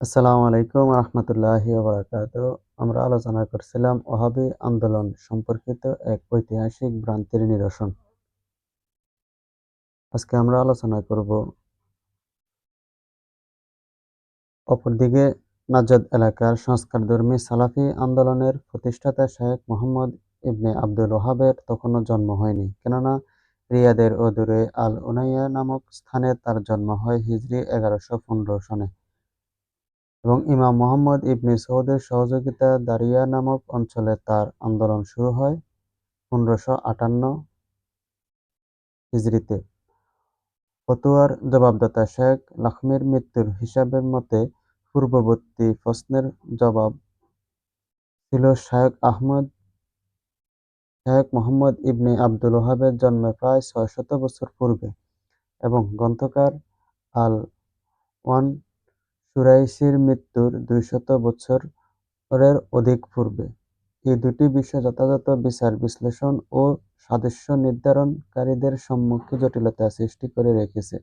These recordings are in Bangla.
আসসালামু আলাইকুম রহমতুল্লাহি বারাকাতু। আমরা আলোচনা করছিলাম ওহাবি আন্দোলন সম্পর্কিত এক ঐতিহাসিক ভ্রান্তির নিরসন। আজকে আমরা আলোচনা করব অপরদিকে নাজাদ এলাকার সংস্কারধর্মী সালাফি আন্দোলনের প্রতিষ্ঠাতা শেখ মোহাম্মদ ইবনে আব্দুল ওহাবের তখনও জন্ম হয়নি। কেননা রিয়াদের অদূরে আল উনাইয়া নামক স্থানে তার জন্ম হয় হিজরি এগারোশো পনেরো সনে। এবং ইমাম মোহাম্মদ ইবনে সৌদের সহযোগিতা দারিয়া নামক অঞ্চলে তার আন্দোলন শুরু হয় পনেরোশো আটান্ন হিজরিতে ফতুয়ার জবাবদাতা শেখ লক্ষ্মীর মৃত্যুর হিসাবের মতে পূর্ববর্তী প্রশ্নের জবাব ছিল শায়ক আহমদ। শেখ মোহাম্মদ ইবনে আব্দুল ওহাবের জন্মে প্রায় ছয় শত বছর পূর্বে এবং গ্রন্থকার আল ওয়ান সুরাইসির মৃত্যুর দুইশত বছরের অধিক পূর্বে। এই দুটি বিষয় যথাযথ বিচার বিশ্লেষণ ও সাদৃশ্য নির্ধারণকারীদের সম্মুখে জটিলতা সৃষ্টি করে রেখেছে।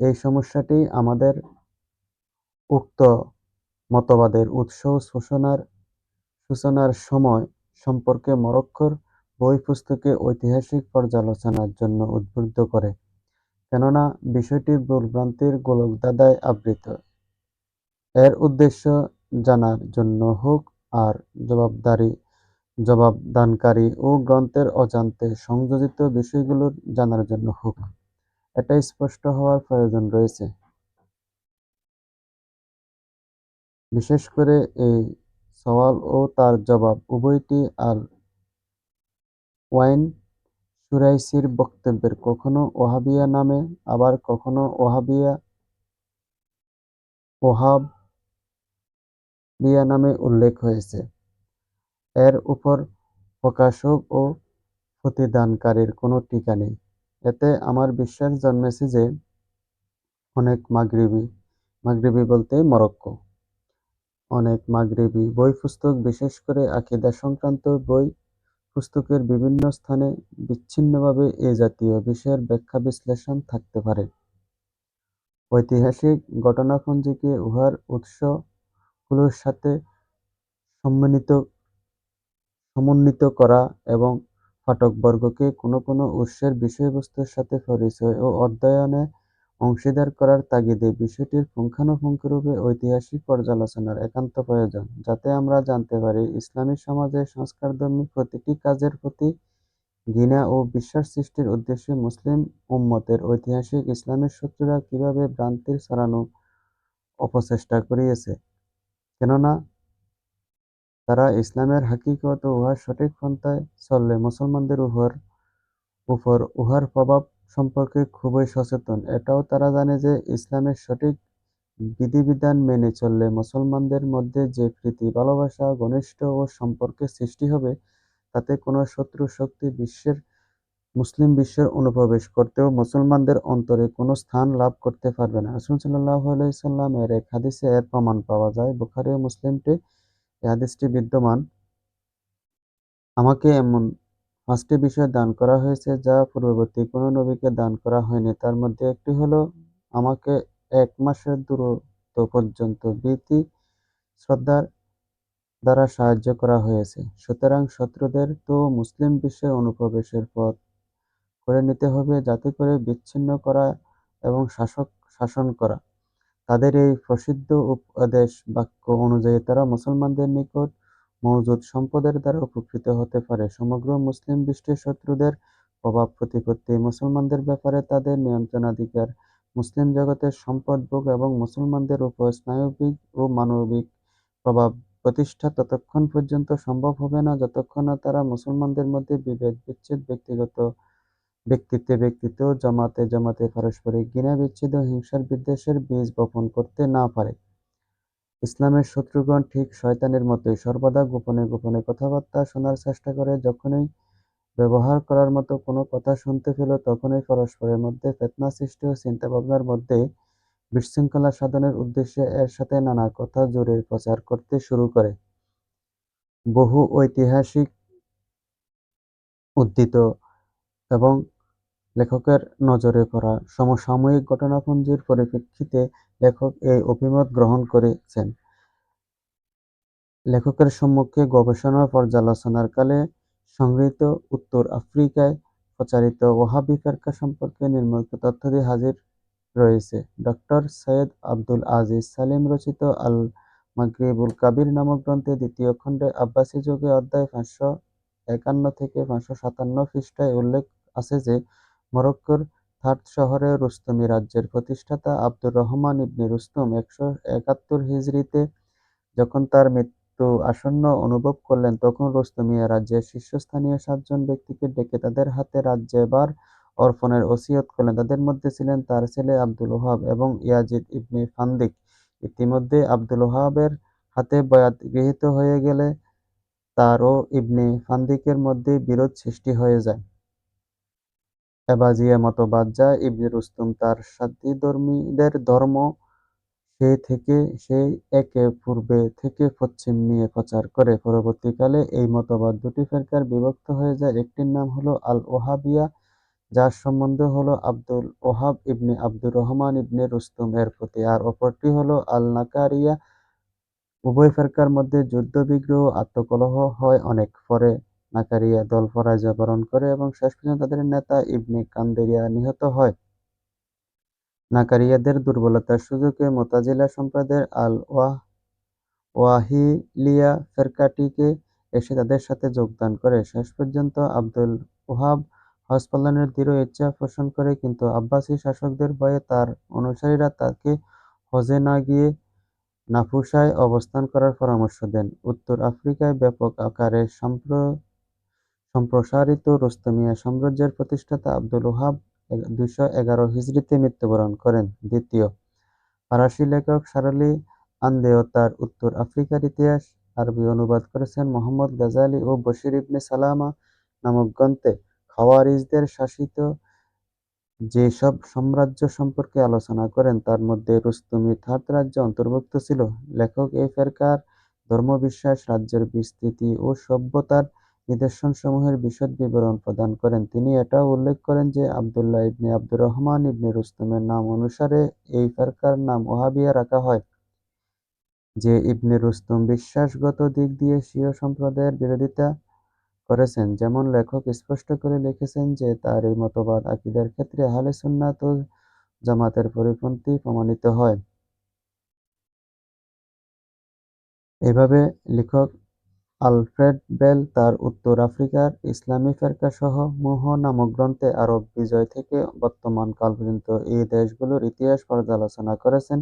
এই সমস্যাটি আমাদের উক্ত মতবাদের উৎস ও সূচনার সময় সম্পর্কে মরক্কোর বই পুস্তকে ঐতিহাসিক পর্যালোচনার জন্য উদ্বুদ্ধ করে, কেননা বিষয়টি ভুল-ভ্রান্তির গোলকধাঁধায় আবৃত। এর উদ্দেশ্য জানার জন্য হোক আর জবাবদানকারী ও গ্রন্থের অজান্তে সংযোজিত বিষয়গুলো জানার জন্য হোক, এটা স্পষ্ট হওয়ার প্রয়োজন রয়েছে। বিশেষ করে এই সওয়াল ও তার জবাব উভয়টি আল ওয়াইন সুরাইসির বক্তব্যের কখনো ওহাবিয়া নামে আবার কখনো ওহাবিয়া ওহাবিয়া নামে উল্লেখ হয়েছে। এর উপর প্রকাশক ও প্রতিদানকারীর কোনো টিকা নেই। এতে আমার বিশ্বাস জন্মেছে যে অনেক মাগরিবি, মাগরিবি বলতে মরক্কো, অনেক মাগরিবি বই-পুস্তক বিশেষ করে আকিদা সংক্রান্ত বই-পুস্তকের বিভিন্ন স্থানে বিচ্ছিন্নভাবে এ জাতীয় বিষয়ের ব্যাখ্যা-বিশ্লেষণ থাকতে পারে। ঐতিহাসিক ঘটনাপুঞ্জকে উহার উৎসগুলোর সাথে সম্মানিত সমন্বিত করা এবং পাঠকবর্গকে কোনো কোনো উৎসের বিষয়বস্তুর সাথে পরিচয় ও অধ্যয়নে অংশীদার করার তাগিদে বিষয়টির পুঙ্খানুপুঙ্খরূপে ঐতিহাসিক পর্যালোচনার একান্ত প্রয়োজন, যাতে আমরা জানতে পারি ইসলামী সমাজে সংস্কারধর্মী প্রতিটি কাজের প্রতি ঘৃণা ও বিশ্বাস সৃষ্টির উদ্দেশ্যে মুসলিম উম্মতের ঐতিহাসিক ইসলামের শত্রুরা কীভাবে ভ্রান্তির ছড়ানো অপচেষ্টা করিয়াছে, কেননা তারা ইসলামের হাকিকত উহার সঠিক পন্থায় চললে মুসলমানদের উহার উপর উহার প্রভাব সম্পর্কে খুবই সচেতন। এটাও তারা জানে যে ইসলামের সঠিক বিধিবিধান মেনে চললে মুসলমানদের মধ্যে যে প্রীতি, ভালোবাসা, ঘনিষ্ঠ ও সম্পর্কের সৃষ্টি হবে, তাতে কোনো শত্রু শক্তি মুসলিম বিশ্বের অনুপ্রবেশ করতেও মুসলমানদের অন্তরে কোনো স্থান লাভ করতে পারবে না। রাসূল ওয়াসাল্লাম এর এক হাদিসে এর প্রমাণ পাওয়া যায়। বুখারী ও মুসলিমে এ হাদিসটি বিদ্যমান। আমাকে এমন পাঁচটি বিষয় দান করা হয়েছে যা পূর্ববর্তী কোন নবীকে দান করা হয়নি। তার মধ্যে একটি হলো, আমাকে এক মাসের দূরত্ব পর্যন্ত ভীতি শ্রদ্ধার দ্বারা সাহায্য করা হয়েছে। সুতরাং শত্রুদের তো মুসলিম বিশ্বে অনুপ্রবেশের পথ করে নিতে হবে যাতে করে বিচ্ছিন্ন করা এবং শাসক শাসন করা। তাদের এই প্রসিদ্ধ উপদেশ বাক্য অনুযায়ী তারা মুসলমানদের নিকট মওজুদ সম্পদের দ্বারা উপকৃত হতে পারে। সমগ্র মুসলিম বিশ্বের শত্রুদের প্রভাব-প্রতিপত্তি, মুসলমানদের ব্যাপারে তাদের নিয়ন্ত্রণাধিকার, মুসলিম জগতের সম্পদ ভোগ এবং মুসলমানদের উপর স্নায়বিক ও মানবিক প্রভাব প্রতিষ্ঠা ততক্ষণ পর্যন্ত সম্ভব হবে না যতক্ষণ না তারা মুসলমানদের মধ্যে বিভেদ-বিচ্ছেদ, ব্যক্তিত্বে ব্যক্তিত্বে জামাতে জামাতে পারস্পরিক ঘৃণা-বিচ্ছেদ ও হিংসা-বিদ্বেষের বীজ বপন করতে না পারে। ইসলামের শত্রুগণ ঠিক শয়তানের মতই সর্বদা গোপনে গোপনে কথাবার্তা শোনার চেষ্টা করে। যখনই ব্যবহার করার মতো কোনো কথা শুনতে পেল, তখনই পরস্পরের মধ্যে ফিতনা সৃষ্টি ও চিন্তাভাবনার মধ্যে বিশৃঙ্খলা সাধনের উদ্দেশ্যে এর সাথে নানা কথা জোরে প্রচার করতে শুরু করে। বহু ঐতিহাসিক উদ্ধৃত এবং লেখকের নজরে পড়া সমসাময়িক ঘটনাপুঞ্জের পরিপ্রেক্ষিতে লেখক এই অভিমত গ্রহণ করেছেন। লেখকের সম্মুখে গবেষণা পর্যালোচনার কালে সংগৃহীত উত্তর আফ্রিকায় প্রচারিত ওহাবি ফিরকা সম্পর্কে নিম্নলিখিত তথ্যাদি হাজির রয়েছে। ডক্টর সৈয়দ আব্দুল আজিজ সালিম রচিত আল-মাগরিবুল কাবির নামক গ্রন্থে দ্বিতীয় খণ্ডে আব্বাসী যুগে অধ্যায় পাঁচশো একান্ন থেকে পাঁচশো সাতান্ন খ্রিস্টায় উল্লেখ আছে যে, মরক্কোর থার্ত শহরে রুস্তমি রাজ্যের প্রতিষ্ঠাতা আবদুর রহমান ইবনে রুস্তম একশ একাত্তর হিজরীতে যখন তার মৃত্যু আসন্ন অনুভব করলেন তখন রুস্তমিয়া রাজ্যের শীর্ষস্থানীয় সাতজন ব্যক্তিকে ডেকে তাদের হাতে রাজ্যভার অর্পণের ওসীয়ত করলেন। তাদের মধ্যে ছিলেন তার ছেলে আব্দুল ওহাব এবং ইয়াজিদ ইবনে ফান্দিক। ইতিমধ্যে আব্দুল ওহাবের হাতে বয়াত গৃহীত হয়ে গেলে তার ও ইবনে ফান্দিকের মধ্যে বিরোধ সৃষ্টি হয়ে যায়। এবাজিয়া মতবাদ যা ইবনে রুস্তম তার সাথীধর্মীদের ধর্ম সে থেকে সেই একে পূর্বে থেকে পশ্চিম নিয়ে প্রচার করে। পরবর্তীকালে এই মতবাদ দুটি ফেরকার বিভক্ত হয়ে যায়। একটির নাম হলো আল-ওহাবিয়া, যার সম্বন্ধ হলো আব্দুল ওহাব ইবনে আব্দুর রহমান ইবনে রুস্তম এর প্রতি, আর অপরটি হল আল-নাকারিয়া। উভয় ফেরকার মধ্যে যুদ্ধ-বিগ্রহ আত্মকলহ হয় অনেক। পরে নাকারিয়া দল পরাজয় বরণ করে এবং শেষ পর্যন্ত তাদের নেতা ইবনে কান্দেরিয়া নিহত হয়। নাকারিয়াদের দুর্বলতার সুযোগে মুতাজিলা সম্প্রদায়ের আল ওয়াহ ওয়াহিলিয়া ফিরকাটিকে এসে তাদের সাথে যোগদান করে। শেষ পর্যন্ত আব্দুল ওহাব পালনের দৃঢ় ইচ্ছা পোষণ করে, কিন্তু আব্বাসী শাসকদের ভয়ে তার অনুসারীরা তাকে হজে না গিয়ে নাফুসায় অবস্থান করার পরামর্শ দেন। উত্তর আফ্রিকায় ব্যাপক আকারে সম্প্রসারিত রুস্তমিয়া সাম্রাজ্যের প্রতিষ্ঠাতা আবদুল ওহাব দুইশ এগারো হিজরীতে মৃত্যুবরণ করেন। দ্বিতীয় ফরাসি লেখক শার্লি আন্দেও তার উত্তর আফ্রিকার ইতিহাস আরবি অনুবাদ করেছেন। মোহাম্মদ গাজালি ও বশির ইবনে সালামা নামক গ্রন্থে খাওয়ারিজদের শাসিত যে সব সাম্রাজ্য সম্পর্কে আলোচনা করেন তার মধ্যে রুস্তমি থার্ত রাজ্য অন্তর্ভুক্ত ছিল। লেখক এই ফিরকার ধর্মবিশ্বাস, রাজ্যের বিস্তৃতি ও সভ্যতার নিদর্শনসমূহের বিশদ বিবরণ প্রদান করেন। তিনি এটাও উল্লেখ করেন যে, আবদুল্লাহ ইবনে আবদুর রহমান ইবনে রুস্তমের নাম অনুসারে এই ফিরকার নাম ওহাবিয়া রাখা হয়। যে ইবনে রুস্তম বিশ্বাসগত দিক দিয়ে শিয় সম্প্রদায়ের বিরোধিতা করেছেন, যেমন লেখক স্পষ্ট করে লিখেছেন যে তার এই মতবাদ আকীদার ক্ষেত্রে আহলে সুন্নাত জামাতের পরিপন্থী প্রমাণিত হয়। এভাবে লেখক আলফ্রেড বেল তার উত্তর আফ্রিকার ইসলামী ফিরকা সমূহ নামক গ্রন্থে আরব বিজয় থেকে বর্তমান কাল পর্যন্ত এই দেশগুলোর ইতিহাস পর্যালোচনা করেছেন।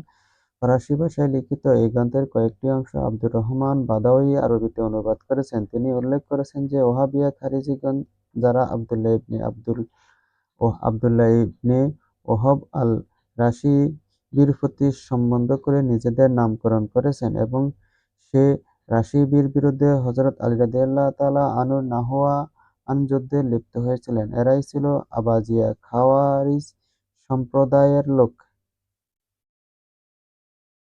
ফরাসি ভাষায় লিখিত এই গ্রন্থের কয়েকটি অংশ আব্দুর রহমান বাদাউই আরবিতে অনুবাদ করেছেন। তিনি উল্লেখ করেছেন যে ওহাবিয়া খারিজিগণ যারা আবদুল্লাহ ইবনে আব্দুল ও আবদুল্লাহ ইবনে ওহব আল রাশি প্রতি সম্বন্ধ করে নিজেদের নামকরণ করেছেন এবং সে রাশিবির বিরুদ্ধে হযরত আলী রাযিয়াল্লাহু তাআলা আনহুর নাহওয়ান যুদ্ধে লিপ্ত হয়েছিলেন, এরাই ছিল আবাজিয়া খাওয়ারিজ সম্প্রদায়ের লোক।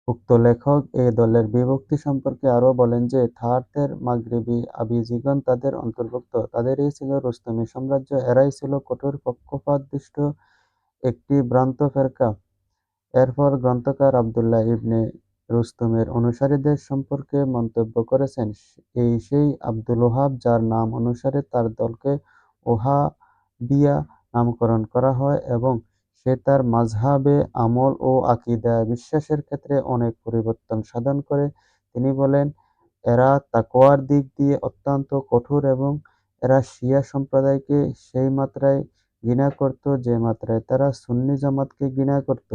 উক্ত লেখক এই দলের বিভক্তি সম্পর্কে আরও বলেন যে, থার্থের মাগরিবি আবিজিগণ তাদের অন্তর্ভুক্ত। তাদেরই ছিল রুস্তমি সাম্রাজ্য। এরাই ছিল কঠোর পক্ষপাতদুষ্ট একটি ভ্রান্ত ফেরকা এরপর গ্রন্থকার আবদুল্লাহ ইবনে রুস্তমের অনুসারীদের সম্পর্কে মন্তব্য করেছেন, এই সেই আবদুল ওহাব যার নাম অনুসারে তার দলকে ওহাবিয়া নামকরণ করা হয় এবং সে তার মাঝহাবে আমল ও আকীদায় বিশ্বাসের ক্ষেত্রে অনেক পরিবর্তন সাধন করে। তিনি বলেন, এরা তাকওয়ার দিক দিয়ে অত্যন্ত কঠোর এবং এরা শিয়া সম্প্রদায়কে সেই মাত্রায় ঘৃণা করত যে মাত্রায় তারা সুন্নি জামাতকে ঘৃণা করত।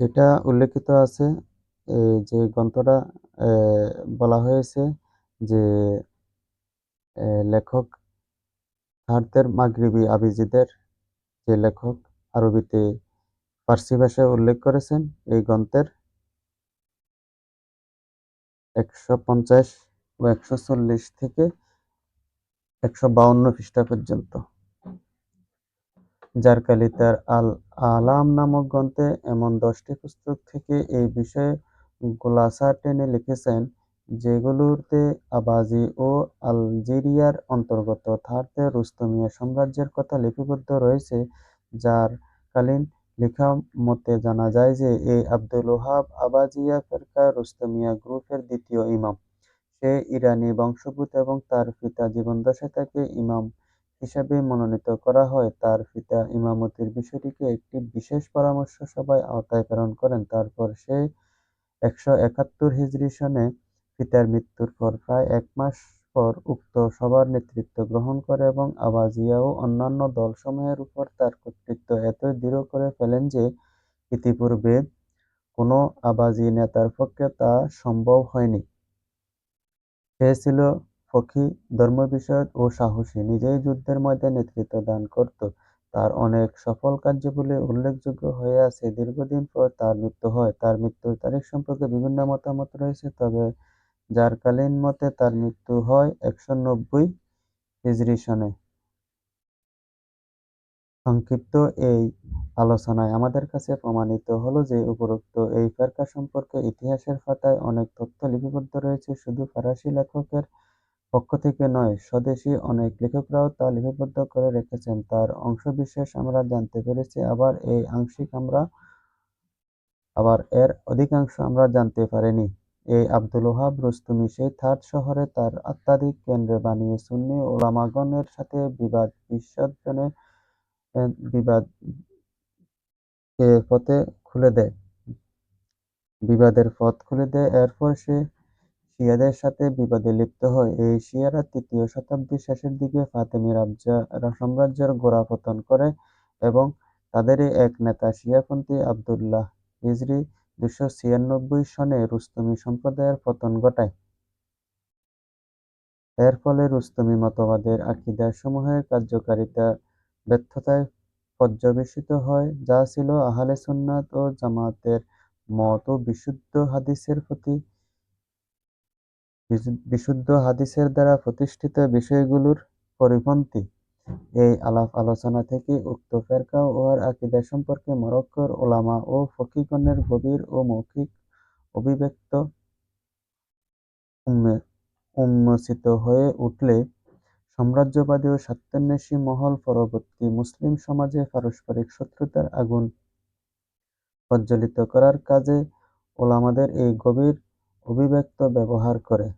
এটা উল্লেখিত আছে যে গ্রন্থটা বলা হয়েছে যে লেখক থার্তের মাগরিবী আবিজিদের যে লেখক আরবিতে ফার্সি ভাষায় উল্লেখ করেছেন, এই গ্রন্থের একশো পঞ্চাশ ও একশো চল্লিশ থেকে একশো বাউন্ন পৃষ্ঠা পর্যন্ত। জারকালি তার আল-আ'লাম নামক গ্রন্থে এমন দশটি পুস্তক থেকে এই বিষয়ে খুলাসা টেনে লিখেছেন যেগুলোতে আবাজি ও আলজেরিয়ার অন্তর্গত থার্তে রুস্তমিয়া সাম্রাজ্যের কথা লিপিবদ্ধ রয়েছে, যার কালীন লেখা মতে জানা যায় যে এই আব্দুল ওহাব আবাজিয়া ফেরকা রুস্তমিয়া গ্রুপের দ্বিতীয় ইমাম। সে ইরানি বংশোদ্ভূত এবং তার পিতা জীবদ্দশায় তাকে ইমাম হিসাবে মনোনীত করা হয়। তার পিতা ইমামতির বিষয়টিকে একটি বিশেষ পরামর্শ সভায় আওতায় প্রেরণ করেন। তারপর সে একশো একাত্তর হিজরি সনে পিতার মৃত্যুর পর প্রায় এক মাস পর উক্ত সভার নেতৃত্ব গ্রহণ করে এবং আবাজিয়া ও অন্যান্য দলসমূহের উপর তার কর্তৃত্ব এতই দৃঢ় করে ফেলেন যে ইতিপূর্বে কোনো আবাজি নেতার পক্ষে তা সম্ভব হয়নি। সে ছিল ফকি, ধর্মবিষয়ক ও সাহসী, নিজেই যুদ্ধের ময়দানে নেতৃত্ব দান করত। তার অনেক সফল কার্যাবলী উল্লেখযোগ্য হয়ে আছে। দীর্ঘদিন পর তার মৃত্যু হয়। তার মৃত্যুর তারিখ সম্পর্কে বিভিন্ন মতামত রয়েছে, তবে জারকালিন মতে তার মৃত্যু হয় একশ নব্বই হিজরি সনে। সংক্ষিপ্ত এই আলোচনায় আমাদের কাছে প্রমাণিত হলো যে উপরোক্ত এই ফেরকা সম্পর্কে ইতিহাসের পাতায় অনেক তথ্য লিপিবদ্ধ রয়েছে। শুধু ফরাসি লেখকের পক্ষ থেকে নয়, স্বদেশী অনেক লেখকরাও তা লিপিবদ্ধ করে রেখেছেন। তার অংশবিশেষ আমরা জানতে পেরেছি, আবার এই আংশিক আমরা আবার এর অধিকাংশ আমরা জানতে পারিনি। এই আব্দুল ওহাব রুস্তুমি সেই থার্ড শহরে তার আত্মাধিক কেন্দ্রে বানিয়ে সুন্নি উলামাগণের সাথে বিবাদ বিসর্জনে বিবাদের পথ খুলে দেয়। এরপর সে শিয়াদের সাথে বিবাদে লিপ্ত হয়। এই শিয়ারা তৃতীয় শতাব্দীর শেষের দিকে ফাতেমি সাম্রাজ্যের গোড়াপত্তন করে এবং তাদেরই এক নেতা শিয়াপন্থী আবদুল্লাহ হিজরি দুইশ ছিয়ানব্বই সনে রুস্তমি সম্প্রদায়ের পতন ঘটায়। এর ফলে রুস্তমি মতবাদের আকীদা সমূহের কার্যকারিতা ব্যর্থতায় পর্যবসিত হয়, যা ছিল আহলে সুন্নাত ও জামাতের মত ও বিশুদ্ধ হাদিসের দ্বারা প্রতিষ্ঠিত বিষয়গুলোর পরিপন্থী। এই আলাপ-আলোচনা থেকে উক্ত ফেরকা ও এর আকীদা সম্পর্কে মক্কার উলামা ও ফকিহগণের গভীর ও মৌখিক অভিব্যক্তি উন্মোচিত হয়ে উঠলে সাম্রাজ্যবাদী ও স্বার্থান্বেষী মহল পরবর্তী মুসলিম সমাজে পারস্পরিক শত্রুতার আগুন প্রজ্বলিত করার কাজে ওলামাদের এই গভীর অভিব্যক্ত ব্যবহার করে।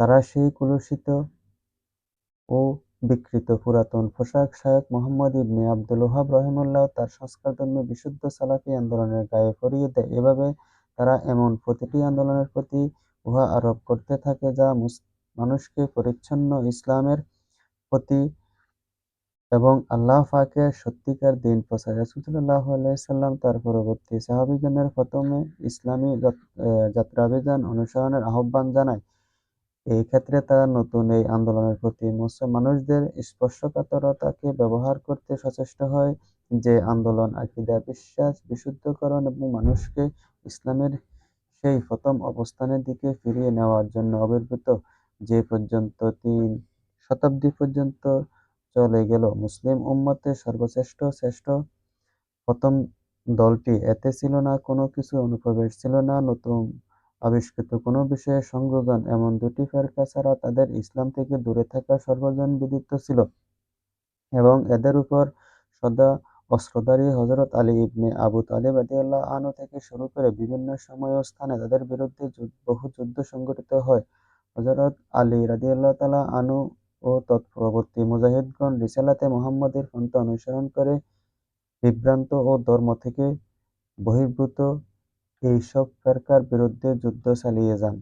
তারা সেই কলুষিত ও বিকৃত পুরাতন পোশাক শায়খ মুহাম্মদ ইবনে আবদুল ওহাব রহিমাহুল্লাহ তার সংস্কারধর্মী বিশুদ্ধ সালাফি আন্দোলনের গায়ে পরিয়ে দেয়। এভাবে তারা এমন প্রতিটি আন্দোলনের প্রতি উহা আরোপ করতে থাকে যা মানুষকে পরিচ্ছন্ন ইসলামের প্রতি এবং আল্লাহ পাকের সত্যিকার দিন প্রচারে রাসূল সাল্লাল্লাহু আলাইহি ওয়াসাল্লাম তার পরবর্তী সাহাবীগণের প্রথমে ইসলামী যাত্রাভিযান অনুসরণের আহ্বান জানায়। এই ক্ষেত্রে তারা নতুন এই আন্দোলনের প্রতি মানুষদের স্পর্শকাতরতাকে ব্যবহার করতে সচেষ্ট হয়, যে আন্দোলন আকিদা বিশ্বাস বিশুদ্ধকরণ এবং মানুষকে ইসলামের সেই প্রথম অবস্থানের দিকে ফিরিয়ে নেওয়ার জন্য আবির্ভূত, যে পর্যন্ত তিন শতাব্দী পর্যন্ত চলে গেল। মুসলিম উম্মতের সর্বশ্রেষ্ঠ শ্রেষ্ঠ প্রথম দলটি, এতে ছিল না কোনো কিছু অনুপ্রবেশ, ছিল না নতুন আবিষ্কৃত কোন বিষয়ে সংযোজন। এমন দুটি ফেরকা ছাড়া তাদের ইসলাম থেকে দূরে থাকা সর্বজনবিদিত ছিল এবং এদের উপর সদা অস্ত্রধারী হযরত আলী ইবনে আবু তালিব রাযিয়াল্লাহু আনহু থেকে শুরু করে বিভিন্ন সময় ও স্থানে তাদের বিরুদ্ধে বহু যুদ্ধ সংঘটিত হয়। হযরত আলী রাযিয়াল্লাহু তালা আনহু ও তৎপরবর্তী মুজাহিদগণ রিসালাতে মুহাম্মদের পন্থা অনুসরণ করে বিভ্রান্ত ও ধর্ম থেকে বহির্ভূত এই সব ফেরকার বিরুদ্ধে যুদ্ধ চালিয়ে যান।